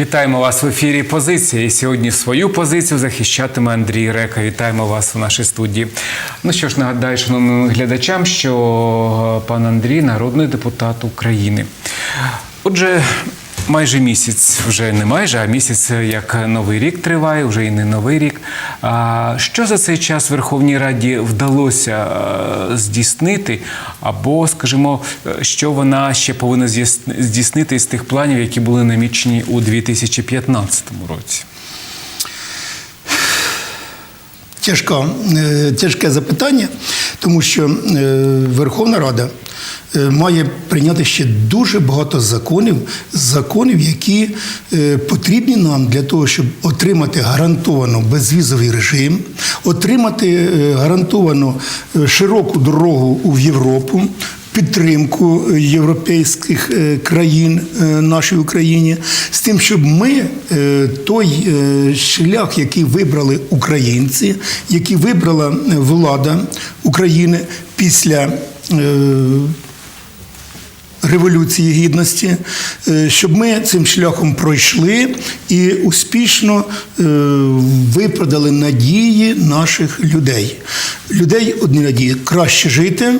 Вітаємо вас в ефірі Позиція. І сьогодні свою позицію захищатиме Андрій Река. Вітаємо вас у нашій студії. Ну що ж, нагадаю, шановним глядачам, що пан Андрій народний депутат України. Отже, майже місяць, вже не майже, а місяць як новий рік триває, вже і не новий рік. Що за цей час Верховній Раді вдалося е, здійснити, або, скажімо, е, що вона ще повинна здійснити з тих планів, які були намічені у 2015 році? Тяжка, е, тяжке запитання, тому що е, Верховна Рада е, має прийняти ще дуже багато законів, законів, які е, потрібні нам для того, щоб отримати гарантовано безвізовий режим, отримати гарантовано широку дорогу в Європу. Підтримку європейських е, країн е, нашій Україні з тим, щоб ми е, той шлях, який вибрали українці, який вибрала влада України після. Революції гідності, щоб ми цим шляхом пройшли і успішно виправдали надії наших людей. Людей одні надії краще жити,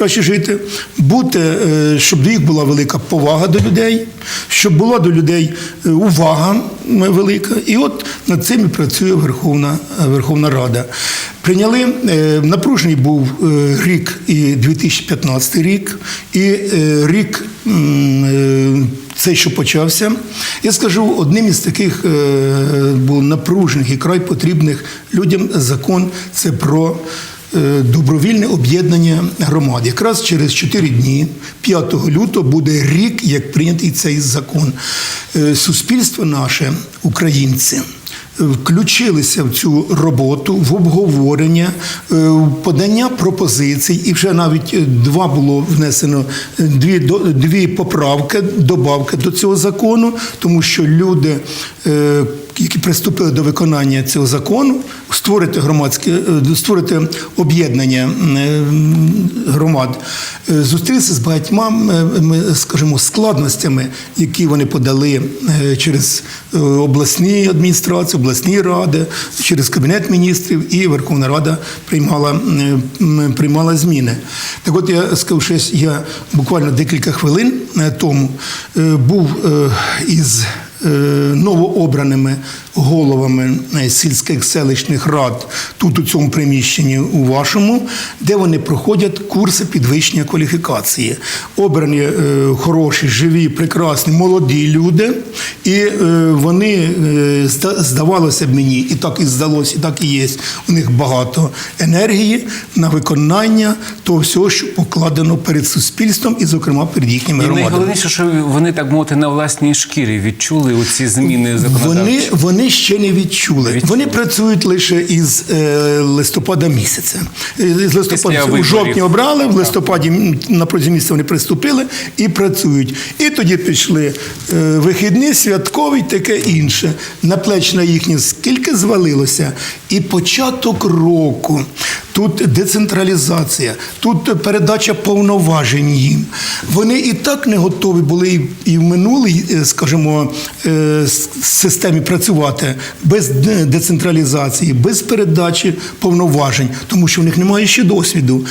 краще жити, бути, е, щоб до їх була велика повага до людей, щоб була до людей е, увага велика. І от над цим і працює Верховна, е, Верховна Рада. Прийняли напружений був рік і 2015 рік, і рік цей, що почався. Я скажу, одним із таких був напружених і край потрібних людям закон це про. Е, Добровільне об'єднання громад. Якраз через 4 дні, 5 лютого, буде рік, як прийнятий цей закон. Е, Суспільство наше, українці, включилися в цю роботу, в обговорення, е, в подання пропозицій, і вже навіть два було внесено дві, дві поправки, добавки до цього закону, тому що люди. Які приступили до виконання цього закону, створити громадське, е, створити об'єднання е, громад, е, зустрілися з багатьма, скажімо, складностями, які вони подали через обласні адміністрації, обласні ради, через кабінет міністрів, і Верховна Рада приймала, приймала зміни. Так, от я скажу, що я буквально декілька хвилин тому був із новообраними головами е, сільських селищних рад тут у цьому приміщенні у вашому, де вони проходять курси підвищення кваліфікації. Обрані е, хороші, живі, прекрасні, молоді люди, і е, вони е, здавалося б мені, і так і здалося, і так і є. У них багато енергії на виконання того всього, що покладено перед суспільством і, зокрема, перед їхніми І найголовніше, що вони так мовити на власній шкірі відчули оці зміни законодавчі. Вони, вони ще не відчули. Вони працюють лише із е, листопада місяця. Е, З листопада у жовтні обрали, в листопаді на протязі місяця вони приступили і працюють. І тоді пішли е, вихідні, святковий, таке інше. На плеч на їхні скільки звалилося, і початок року. Тут децентралізація, тут передача повноважень їм. Вони і так не готові були і- в минулій, е, скажімо, е, системі працювати без децентралізації, без передачі повноважень, тому що в них немає ще досвіду.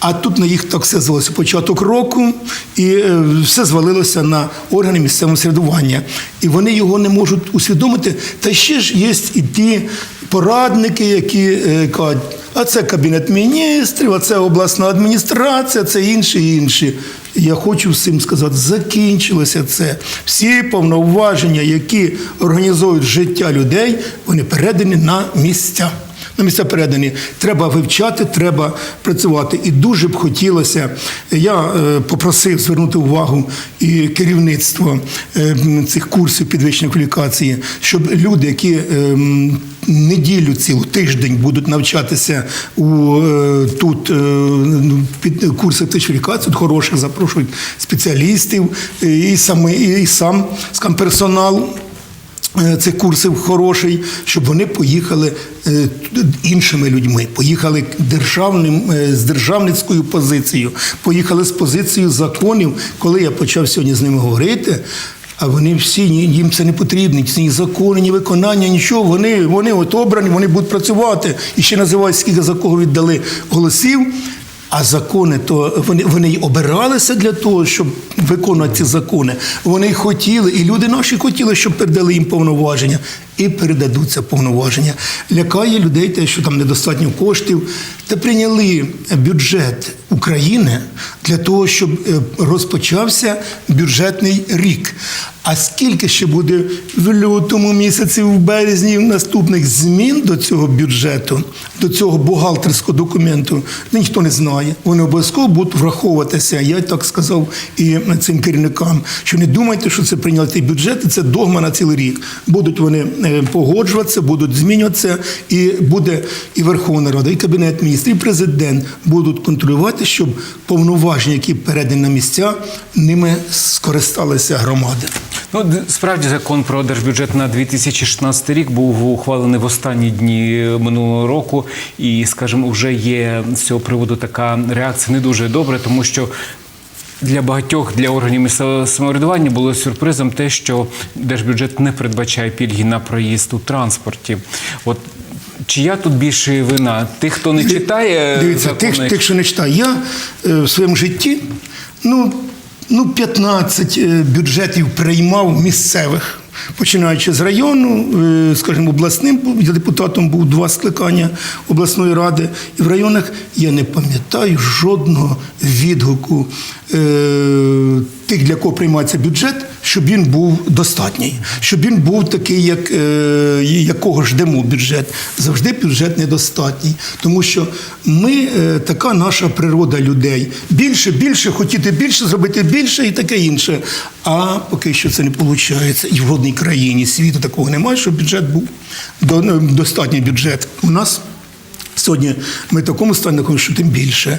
А тут на їх так все звелося початок року, і е, все звалилося на органи місцевого середування. І вони його не можуть усвідомити. Та ще ж є і ті порадники, які кажуть, а це кабінет міністрів, а це обласна адміністрація, це інші інші. Я хочу всім сказати, закінчилося це. Всі повноваження, які організують життя людей, вони передані на місця. На місця передані. Треба вивчати, треба працювати. І дуже б хотілося. Я е, попросив звернути увагу і керівництво е, цих курсів підвищення кваліфікації, щоб люди, які е, неділю цілу тиждень будуть навчатися у е, тут під курси тут хороших запрошують спеціалістів, і саме і сам скам персонал цих курсів хороший, щоб вони поїхали е, іншими людьми, поїхали державним е, з державницькою позицією, поїхали з позицією законів. Коли я почав сьогодні з ними говорити. А вони всі їм це не потрібно, ні закони, ні виконання, нічого. Вони, вони от обрані, вони будуть працювати. І ще називають, скільки за кого віддали голосів. А закони, то вони, вони й обиралися для того, щоб виконувати ці закони. Вони хотіли, і люди наші хотіли, щоб передали їм повноваження. І передадуть це повноваження. Лякає людей те, що там недостатньо коштів. Та прийняли бюджет України для того, щоб е, розпочався бюджетний рік. А скільки ще буде в лютому місяці, в березні наступних змін до цього бюджету, до цього бухгалтерського документу, ніхто не знає. Вони обов'язково будуть враховуватися. Я так сказав і цим керівникам, що не думайте, що це прийнятий бюджет, і це догма на цілий рік. Будуть вони е, погоджуватися, будуть змінюватися, і буде і Верховна Рада, і Кабінет міністрів, і президент будуть контролювати, щоб повноваження, які передані на місця, ними скористалися громади. Ну, справді закон про держбюджет на 2016 рік був ухвалений в останні дні минулого року, і, скажімо, вже є з цього приводу така реакція не дуже добра, тому що. Для багатьох для органів місцевого самоврядування було сюрпризом те, що держбюджет не передбачає пільги на проїзд у транспорті. От чия тут більше вина? Тих, хто не читає Дивіться, закони? тих, тих, що не читає. Я е, в своєму житті ну, ну 15 е, бюджетів приймав місцевих. Починаючи з району, е, скажімо, обласним депутатом був два скликання обласної ради, і в районах я не пам'ятаю жодного відгуку е, тих, для кого приймається бюджет, щоб він був достатній, щоб він був такий, як, е, якого ждемо бюджет. Завжди бюджет недостатній, тому що ми е, така наша природа людей. Більше, більше, хотіти більше, зробити більше і таке інше. А поки що це не виходить. І в жодній країні світу такого немає, щоб бюджет був ну, достатній бюджет. У нас Сьогодні ми в такому стані, що тим більше.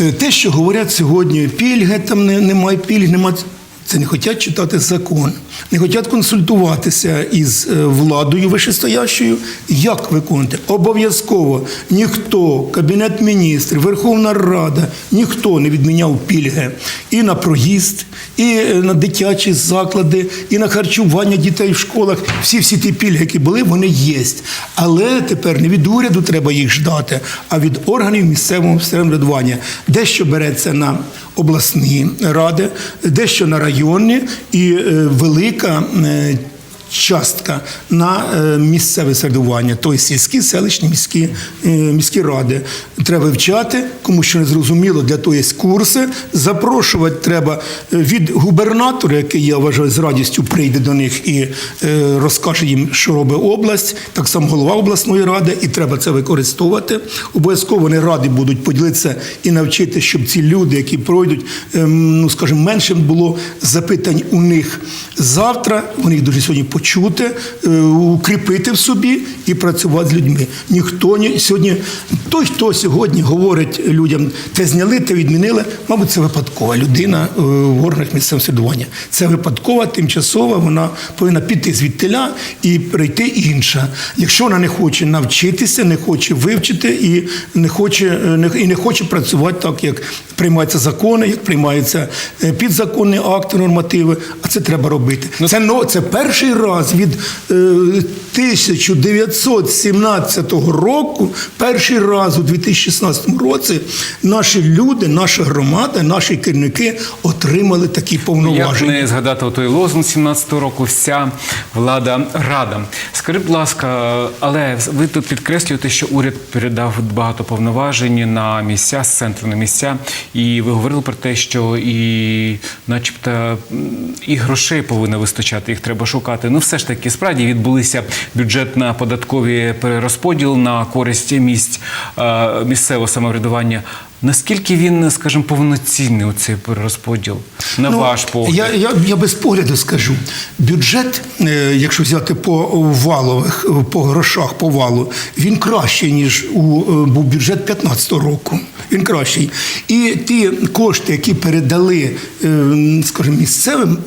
Е, Те, що говорять сьогодні, пільги там не- немає пільг, немає. Це не хочуть читати закон, не хочуть консультуватися із е, владою вищестоящою, як виконати. Обов'язково ніхто, Кабінет міністрів, Верховна Рада, ніхто не відміняв пільги і на проїзд, і е, на дитячі заклади, і на харчування дітей в школах. Всі всі ті пільги, які були, вони є. Але тепер не від уряду треба їх ждати, а від органів місцевого самоврядування. Дещо береться на обласні ради, дещо на районні і е, велика. Частка на е, місцеве середування, тобто сільські, селищні, міські, е, міські ради. Треба вивчати, кому що не зрозуміло, для того є курси. Запрошувати треба е, від губернатора, який я вважаю з радістю прийде до них і розкаже їм, що робить область, так само голова обласної ради, і треба це використовувати. Обов'язково вони раді будуть поділитися і навчити, щоб ці люди, які пройдуть, ем, ну скажімо, менше було запитань у них завтра. Вони їх дуже сьогодні почути, е, укріпити в собі і працювати з людьми. Ніхто ні сьогодні, той, хто сьогодні говорить людям, те зняли, те відмінили, мабуть, це випадкова людина е, в органах місцевого самоврядування. Це випадкова, тимчасова, вона повинна піти звідтиля і прийти інша. Якщо вона не хоче навчитися, не хоче вивчити і не хоче, е, не- і не хоче працювати так, як приймаються закони, як приймаються підзаконні акти, нормативи, а це треба робити. Це, но- це перший раз від е, 1917 року, перший раз у 2016 році наші люди, наша громада, наші керівники отримали такі Як не згадати той лозунг 17-го року вся влада рада. Скажіть, будь ласка, але ви тут підкреслюєте, що уряд передав багато повноважень на місця з центру на місця, і ви говорили про те, що і, начебто, і грошей повинно вистачати, їх треба шукати. Ну, все ж таки, справді відбулися бюджетно-податкові перерозподіл на користь місць е, місцевого самоврядування. Наскільки він, скажімо, повноцінний у цей перерозподіл? На Ну, ваш погляд? Я, я, я без погляду скажу. Бюджет, е, якщо взяти по валових, по грошах по валу, він кращий, ніж у, е, був бюджет 15 року. Він кращий. І ті кошти, які передали, е, скажімо, місцевим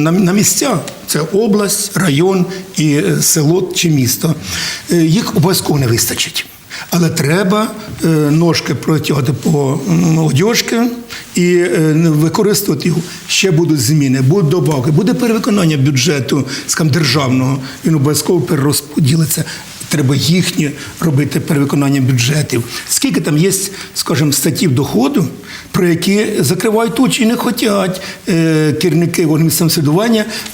на, на місця, це область, район і село чи місто, їх обов'язково не вистачить. Але треба е, ножки протягати по одяжки і е, використовувати його. Ще будуть зміни, будуть добавки, буде перевиконання бюджету скажімо, державного. Він обов'язково перерозподілиться. Треба їхнє робити перевиконання бюджетів. Скільки там є, скажімо, статтів доходу, про які закривають очі і не хочуть е, керівники органів місцевого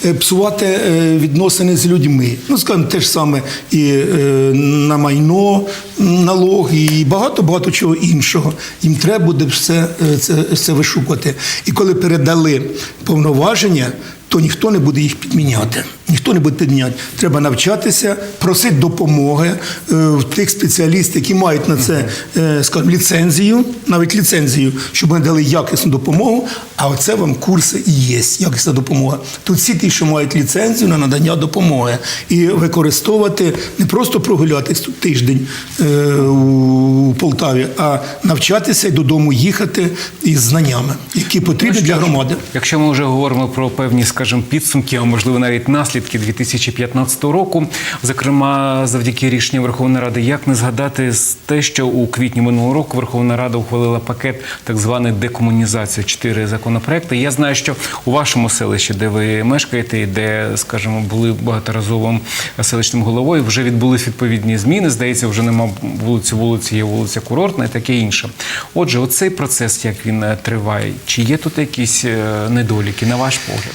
е, псувати е, відносини з людьми. Ну, скажімо, те ж саме і е, на майно, налоги і багато багато чого іншого. Їм треба буде все е, це, це вишукувати. І коли передали повноваження, то ніхто не буде їх підміняти. Ніхто не буде підміняти. Треба навчатися, просити допомоги е, в тих спеціалістів, які мають на це, е, скажімо, ліцензію, навіть ліцензію, щоб вони дали якісну допомогу. А оце вам курси і є якісна допомога. Тут всі ті, що мають ліцензію на надання допомоги, і використовувати не просто прогулятись тут тиждень е, у Полтаві, а навчатися і додому їхати із знаннями, які потрібні для громади. Якщо ми вже говоримо про певні, скажімо, підсумки, а можливо навіть наслідки 2015 року, зокрема завдяки рішенню Верховної Ради, як не згадати те, що у квітні минулого року Верховна Рада ухвалила пакет так званий декомунізація, чотири законопроекти. Я знаю, що у вашому селищі, де ви мешкаєте, і де, скажімо, були багаторазовим селищним головою, вже відбулись відповідні зміни. Здається, вже нема вулиці вулиці, є вулиця Курортна і таке інше. Отже, оцей процес, як він е, триває, чи є тут якісь е, недоліки, на ваш погляд?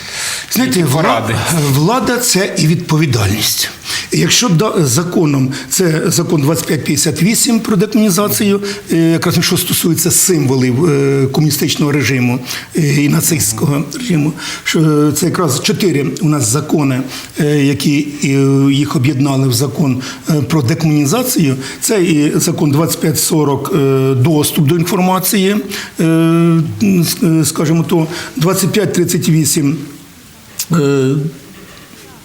Знаєте, Які влада, влада це і відповідальність. Якщо законом, це закон 2558 про декомунізацію, е, якраз що стосується символів е, комуністичного режиму е, і нацистського режиму, що це якраз чотири у нас закони, які їх об'єднали в закон про декомунізацію. Це і закон 2540 е, доступ до інформації, скажімо то, 2538 е,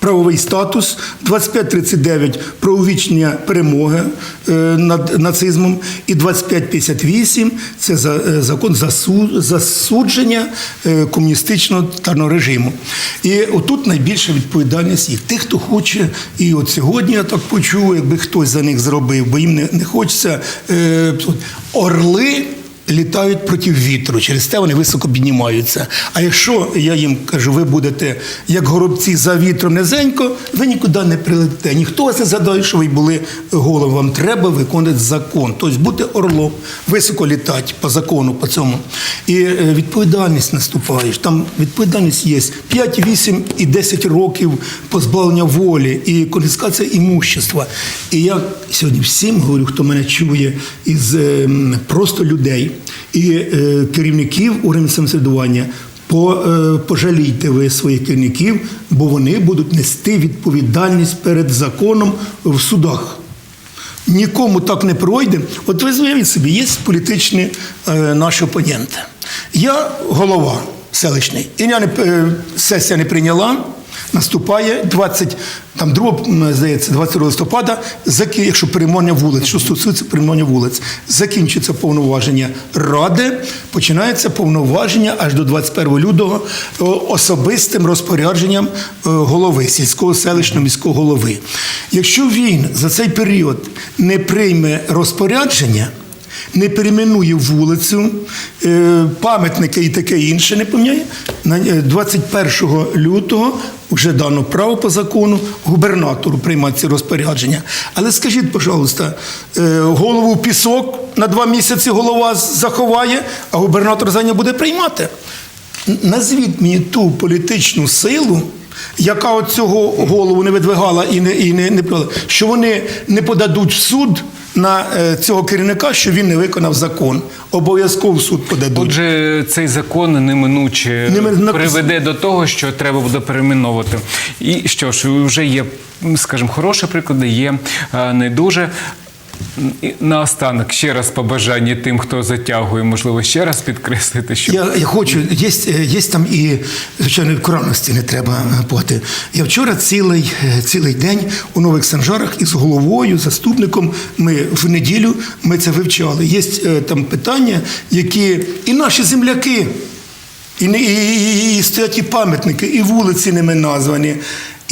правовий статус, 2539 про увічнення перемоги е, над нацизмом, і 2558 це е, закон засудження е, комуністичного тотального режиму. І отут найбільша відповідальність їх. Тих, хто хоче, і от сьогодні я так почув, якби хтось за них зробив, бо їм не, хочеться е, орли літають проти вітру, через те вони високо піднімаються. А якщо я їм кажу, ви будете як горобці за вітром низенько, ви нікуди не прилетите. Ніхто вас не задає, що ви були головом. Вам треба виконувати закон. Тобто бути орлом, високо літати по закону, по цьому. І е, відповідальність наступає. Там відповідальність є 5, 8 і 10 років позбавлення волі і конфіскація імущества. І я сьогодні всім говорю, хто мене чує із е, просто людей і е, керівників органів самоврядування, е, пожалійте ви своїх керівників, бо вони будуть нести відповідальність перед законом в судах. Нікому так не пройде. От ви уявіть собі, є політичні е, наші опоненти. Я голова селищний, і я не, е, сесія не прийняла. Наступає 20, там 2, здається, 20 листопада, якщо перейменування вулиць, що стосується перейменування вулиць, закінчиться повноваження ради, починається повноваження аж до 21 лютого особистим розпорядженням е, голови сільського селищного міського голови. Якщо він за цей період не прийме розпорядження, не перейменує вулицю, е, пам'ятники і таке інше не поміняє. На е, 21 лютого вже дано право по закону губернатору приймати ці розпорядження. Але скажіть, пожалуйста, е, голову пісок на два місяці голова заховає, а губернатор за нього буде приймати. Назвіть мені ту політичну силу, яка от цього голову не видвигала і не, і не, не що вони не подадуть в суд на е, цього керівника, що він не виконав закон. Обов'язково в суд подадуть. Отже, цей закон неминуче Немин- приведе до того, що треба буде перейменовувати. І що ж, вже є, скажімо, хороші приклади, є е, не дуже. Наостанок ще раз побажання тим, хто затягує, можливо, ще раз підкреслити, що Я, я хочу, є, е, є там і, звичайно, коронності не треба плати. Я вчора цілий, е, цілий день у Нових Санжарах із головою, заступником. Ми в неділю ми це вивчали. Є е, там питання, які і наші земляки, і, і, і, і стоять і пам'ятники, і вулиці ними названі.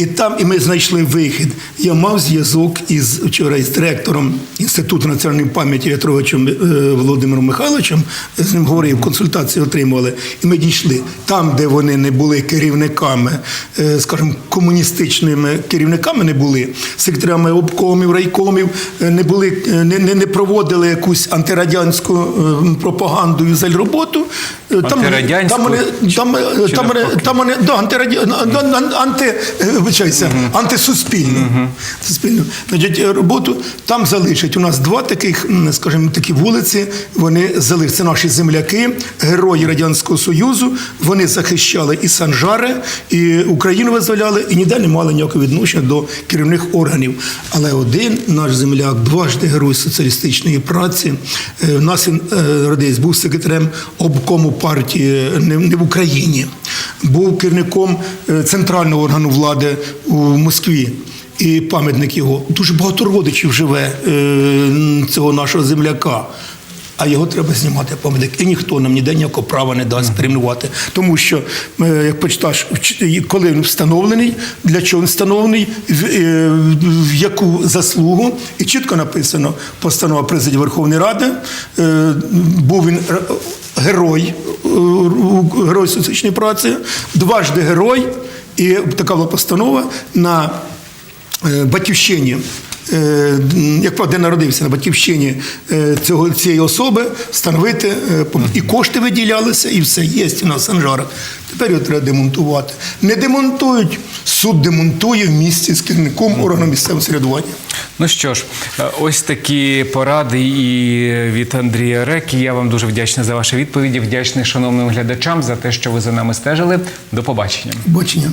І там і ми знайшли вихід. Я мав зв'язок із вчора із директором Інституту національної пам'яті В'ятровичем е, Володимиром Михайловичем. З ним говорив, консультації отримували. І ми дійшли там, де вони не були керівниками, е, скажімо, комуністичними керівниками не були, секретарями обкомів, райкомів, е, не були, не, не, не проводили якусь антирадянську пропаганду і роботу. Там вони- Антирадянську там вони, там, е, чи там вони, навпаки? там вони, да, е, вибачайся, антисуспільну. Суспільну. Значить, е, роботу там залишать. У нас два таких, скажімо, такі вулиці, вони залишать. Це наші земляки, герої Радянського Союзу. Вони захищали і Санжари, і Україну визволяли, і ніде не мали ніякого відношення до керівних органів. Але один наш земляк, дважди герой соціалістичної праці, е, в нас він е, родився, був секретарем обкому партії не, не в Україні, був керівником е, центрального органу влади у Москві. І пам'ятник його. Дуже багато родичів живе е, цього нашого земляка. А його треба знімати пам'ятник. І ніхто нам ніде ніякого права не дасть перейменувати. Тому що, е, як почитаєш, коли він встановлений, для чого він встановлений, в, е, яку заслугу, і чітко написано постанова президії Верховної Ради. е, Був він герой, герой соціальної праці, дважди герой, і така була постанова на батьківщині. Е, Як правда, де народився на батьківщині е, цього цієї особи, встановити е, і кошти виділялися, і все є у нас Санжара. Тепер його треба демонтувати. Не демонтують, суд демонтує в місті з керівником органу місцевого середування. Ну що ж, ось такі поради і від Андрія Реки. Я вам дуже вдячний за ваші відповіді. Вдячний шановним глядачам за те, що ви за нами стежили. До побачення. Бачення.